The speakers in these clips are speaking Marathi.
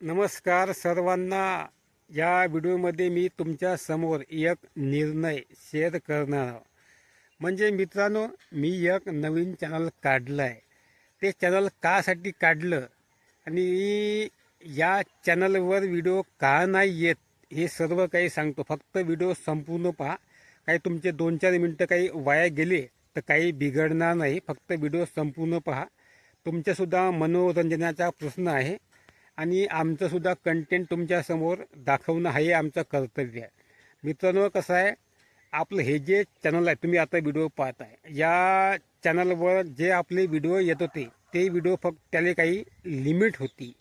नमस्कार सर्वांना. या व्हिडिओमध्ये मी तुमच्यासमोर एक निर्णय शेअर करणार म्हणजे मित्रांनो मी एक नवीन चॅनल काढलं आहे ते चॅनल कासाठी काढलं आणि या चॅनलवर व्हिडिओ का नाही येत हे सर्व काही सांगतो. फक्त व्हिडिओ संपूर्ण पहा. काही तुमचे दोन चार मिनटं काही वाया गेले तर काही बिघडणार नाही. फक्त व्हिडिओ संपूर्ण पहा. तुमच्यासुद्धा मनोरंजनाचा प्रश्न आहे. आणि आमचंसुद्धा कंटेंट तुमच्यासमोर दाखवणं हे आमचं कर्तव्य आहे. मित्रांनो कसं आहे आपलं हे जे चॅनल आहे तुम्ही आता व्हिडिओ पाहत आहे या चॅनलवर जे आपले व्हिडिओ येत होते ते व्हिडिओ फक्त त्याला काही लिमिट होती.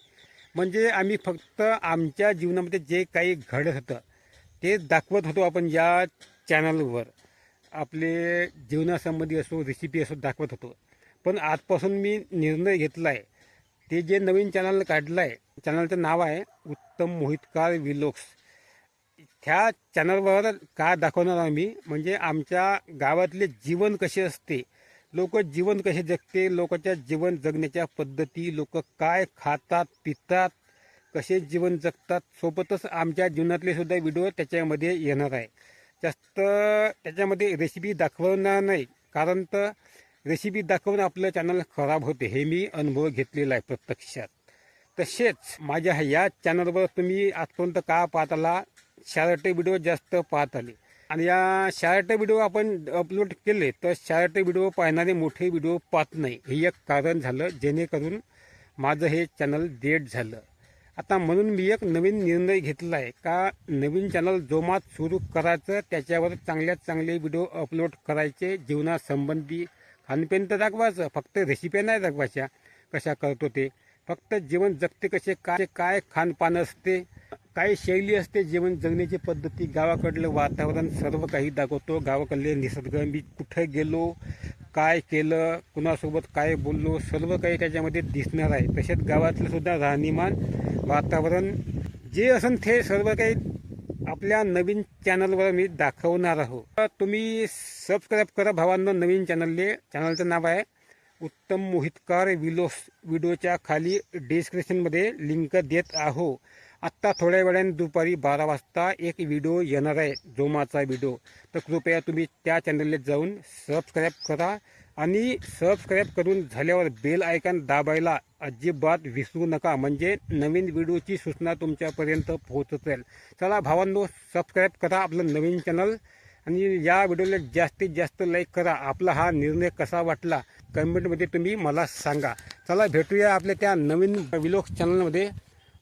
म्हणजे आम्ही फक्त आमच्या जीवनामध्ये जे काही घडत होतं ते दाखवत होतो आपण या चॅनलवर आपले जीवनासंबंधी असो रेसिपी असो दाखवत होतो. पण आजपासून मी निर्णय घेतला आहे ते जे नवीन चॅनल काढलं आहे चॅनलचं नाव आहे उत्तम मोहितकार विलोक्स. ह्या चॅनलवर का दाखवणार आम्ही? म्हणजे आमच्या गावातले जीवन कसे असते? लोक जीवन कसे जगते? लोकांच्या जीवन जगण्याच्या पद्धती लोक काय खातात पितात कसे जीवन जगतात? सोबतच आमच्या जीवनातले सुद्धा व्हिडिओ त्याच्यामध्ये येणार आहे. जास्त त्याच्यामध्ये रेसिपी दाखवणार नाही. कारण तर रेसिपी दाखवून आपलं चॅनल खराब होते हे मी अनुभव घेतलेला आहे प्रत्यक्षात. तसेच माझ्या या चॅनलवर तुम्ही आजपर्यंत का पाहत आला शार्टे व्हिडिओ जास्त पाहत आले आणि या शार्टे व्हिडिओ आपण अपलोड केले तर शार्टे व्हिडिओ पाहणारे मोठे व्हिडिओ पाहत नाही. हे एक कारण झालं जेणेकरून माझं हे चॅनल डेट झालं. आता म्हणून मी एक नवीन निर्णय घेतला आहे का? नवीन चॅनल जोमात सुरू करायचं त्याच्यावर चांगल्यात चांगले व्हिडिओ अपलोड करायचे जीवनासंबंधी खानपेन तर दाखवायचं. फक्त रेसिपी नाही दाखवायच्या कशा करतो ते. फक्त जीवन जगते कसे काय काय खानपान असते काय शैली असते जीवन जगण्याची पद्धती गावाकडलं वातावरण सर्व काही दाखवतो. गावाकडले निसर्ग मी कुठे गेलो काय केलं कुणासोबत काय बोललो सर्व काही त्याच्यामध्ये दिसणार आहे. तसेच गावातलं सुद्धा राहणीमान वातावरण जे असेल ते सर्व काही आपल्या नवीन चॅनलवर मी दाखवणार आहोत तुम्ही सबस्क्राईब करा भावांना नवीन चॅनलले चॅनलचं नाव आहे उत्तम मोहितकार विलोस. व्हिडिओच्या खाली डिस्क्रिप्शनमध्ये लिंक देत आहो. आत्ता थोड्या वेळाने दुपारी बारा वाजता एक व्हिडिओ येणार आहे जोमाचा व्हिडिओ तर कृपया तुम्ही त्या चॅनलला जाऊन सबस्क्राईब करा. आणि सबस्क्राईब करून झाल्यावर बेल आयकॉन दाबायला अजिबात विसरू नका. म्हणजे नवीन व्हिडिओची सूचना तुमच्यापर्यंत पोहोचत राहील चला भावांनो सबस्क्राईब करा आपलं नवीन चॅनल आणि या व्हिडिओला जास्तीत जास्त लाईक करा. आपला हा निर्णय कसा वाटला कमेंटमध्ये तुम्ही मला सांगा. चला भेटूया आपल्या त्या नवीन विलोक चॅनलमध्ये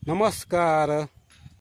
नमस्कार.